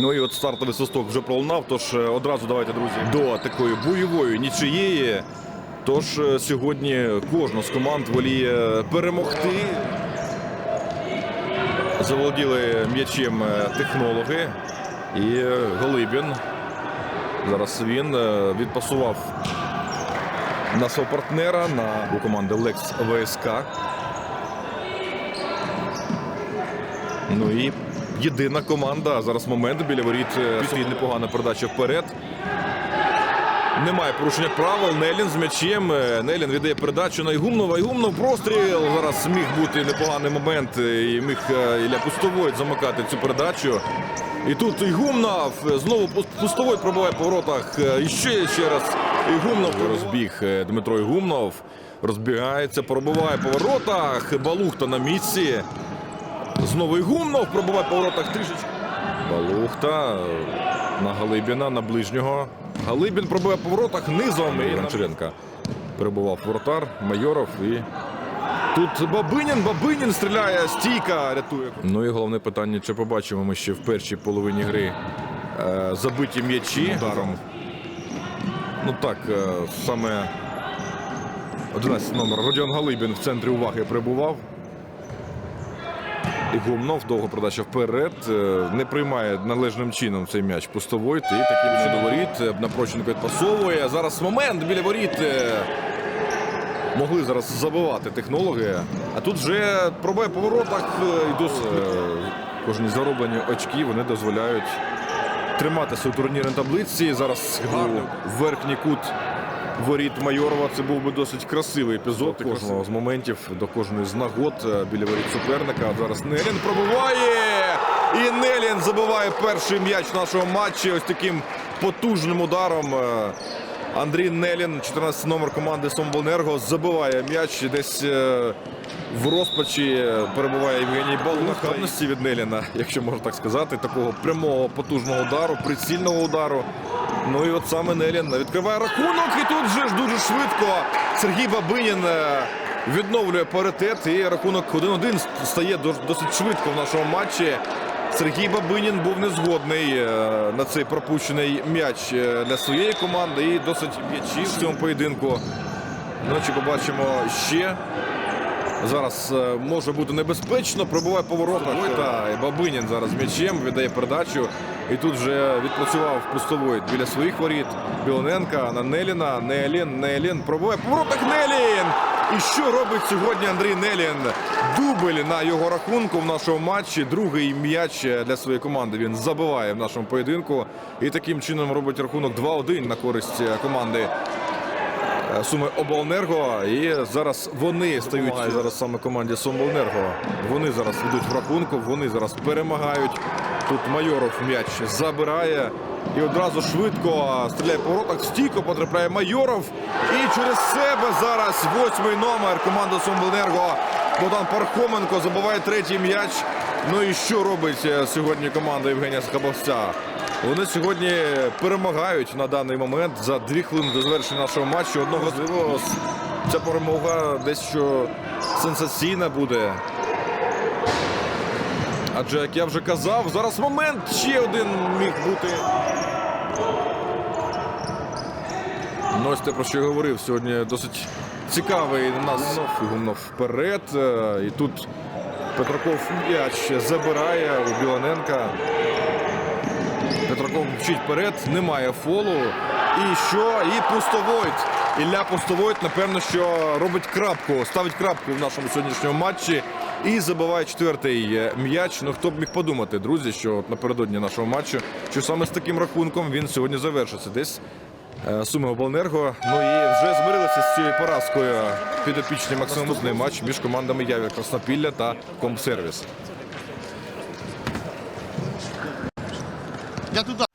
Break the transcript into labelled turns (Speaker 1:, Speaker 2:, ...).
Speaker 1: Ну і от стартовий свисток вже пролунав. Тож е, одразу давайте, друзі, до такої бойової нічиєї. Тож е, сьогодні кожна з команд воліє перемогти. Заволоділи м'ячем е, технологи і Голибін. Зараз він відпасував на свого партнера на у команди Лекс ВСК. Ну і єдина команда. Зараз момент біля воріт. е, Піти непогана передача вперед. Немає порушення правил. Нелін з м'ячем. Е, Нелін віддає передачу на Ігумнова. Ігумнов простріл. Зараз міг бути непоганий момент. е, І міг Ілля Пустовой замикати цю передачу. І тут Ігумнов знову Пус- Пустовой пробиває по воротах. І ще ще раз Ігумнов розбіг Дмитро Ігумнов. Розбігається, пробиває по воротах. Балухта на місці. Знову Ігумнов пробиває по воротах трішечки. Балухта е, на Галибіна, на ближнього. Галибін пробиває по воротах низом. І Гончаренка перебував воротар, Майоров і. Тут Бабинін, Бабинін стріляє, стійка рятує. Ну і головне питання: чи побачимо ми ще в першій половині гри е, забиті м'ячі ударом. Ну так, е, саме 11 номер. Родіон Галибін в центрі уваги прибував. І Гумнов довго продача вперед. е, Не приймає належним чином цей м'яч пустовойт. І таким до воріт. е, Напроченко відпасовує. Зараз момент біля воріт. е, Могли зараз забивати технологи. А тут вже пробує по воротах. досить е, кожні зароблені очки вони дозволяють триматися у турнірній таблиці. Зараз гарно верхній кут воріт Майорова. Це був би досить красивий епізод. До кожного з моментів, до кожної з нагод е, біля воріт суперника. Зараз Нелін пробиває. І Нелін забиває перший м'яч нашого матчі. Ось таким потужним ударом. Андрій Нелін, 14 номер команди Сомбонерго, забиває м'яч десь е, в розпачі перебуває Євгеній Балу. Нахабності від Неліна, якщо можна так сказати, такого прямого потужного удару, прицільного удару. Ну і от саме Нелін відкриває рахунок, і тут же ж дуже швидко Сергій Бабинін е, відновлює паритет. І рахунок 1-1 стає досить швидко в нашому матчі. Сергій Бабинін був незгодний е, на цей пропущений м'яч е, для своєї команди і досить м'ячів в цьому поєдинку. Ну, чи побачимо ще. Зараз е, може бути небезпечно, пробуває поворотах. Та Бабинін зараз м'ячем віддає передачу. І тут вже відпрацював пустовой біля своїх воріт. Білоненка на Неліна. Нелін, Нелін. Пробуває поворотах Нелін. І що робить сьогодні Андрій Нелін? Дубль на його рахунку в нашому матчі. Другий м'яч для своєї команди він забиває в нашому поєдинку. І таким чином робить рахунок 2-1 на користь команди Е, Суми Обленерго. І зараз вони стають зараз саме команді Сумбленерго. Вони зараз ведуть в рахунку, вони зараз перемагають. Тут Майоров м'яч забирає. І одразу швидко стріляє по воротах. Стійко потрапляє Майоров. І через себе зараз восьмий номер команди Сумбленерго. Богдан Пархоменко забиває третій м'яч. Ну і що робить е, сьогодні команда Євгенія Скабовця? Вони сьогодні перемагають на даний момент за дві хвилини до завершення нашого матчу. Одного можливо, ця перемога дещо сенсаційна буде. Адже, як я вже казав, зараз момент ще один міг бути. Ну, ось те, про що я говорив. Сьогодні досить цікавий нас Гумнов вперед. Е, І тут Петраков м'яч забирає у Білоненка. Петраков вчить вперед, немає фолу. І що? І пустовойт. Ілля Пустовойт, напевно, що робить крапку, ставить крапку в нашому сьогоднішньому матчі і забиває четвертий е, м'яч. Ну хто б міг подумати, друзі, що напередодні нашого матчу, що саме з таким рахунком він сьогодні завершиться десь. е, Суми Обленерго. Ну і вже змирилися з цією поразкою підопічні Максим Наступний матч між командами Явір Краснопілля та Комсервіс.
Speaker 2: Я туда.